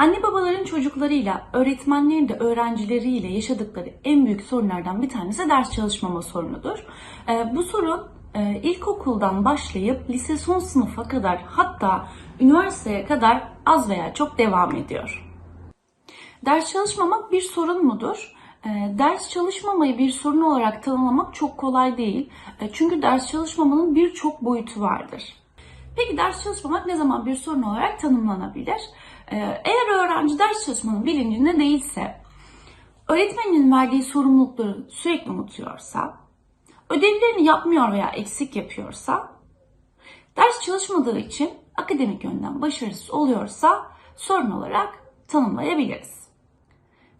Anne babaların çocuklarıyla, öğretmenlerin de öğrencileriyle yaşadıkları en büyük sorunlardan bir tanesi ders çalışmama sorunudur. Ee, bu sorun e, ilkokuldan başlayıp lise son sınıfa kadar hatta üniversiteye kadar az veya çok devam ediyor. Ders çalışmamak bir sorun mudur? Ee, Ders çalışmamayı bir sorun olarak tanımlamak çok kolay değil. E, Çünkü ders çalışmamanın birçok boyutu vardır. Peki ders çalışmamak ne zaman bir sorun olarak tanımlanabilir? Ee, Eğer öğrenci ders çalışmanın bilincinde değilse, öğretmeninin verdiği sorumlulukları sürekli unutuyorsa, ödevlerini yapmıyor veya eksik yapıyorsa, ders çalışmadığı için akademik yönden başarısız oluyorsa sorun olarak tanımlayabiliriz.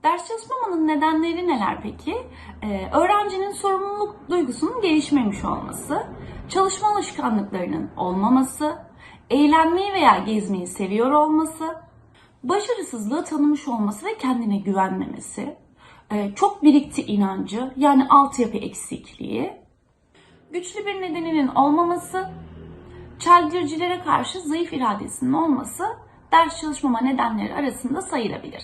Ders çalışmamanın nedenleri neler peki? Ee, öğrencinin sorumluluk duygusunun gelişmemiş olması, çalışma alışkanlıklarının olmaması, eğlenmeyi veya gezmeyi seviyor olması, başarısızlığı tanımış olması ve kendine güvenmemesi, e, çok birikti inancı yani altyapı eksikliği, güçlü bir nedeninin olmaması, çeldiricilere karşı zayıf iradesinin olması ders çalışmama nedenleri arasında sayılabilir.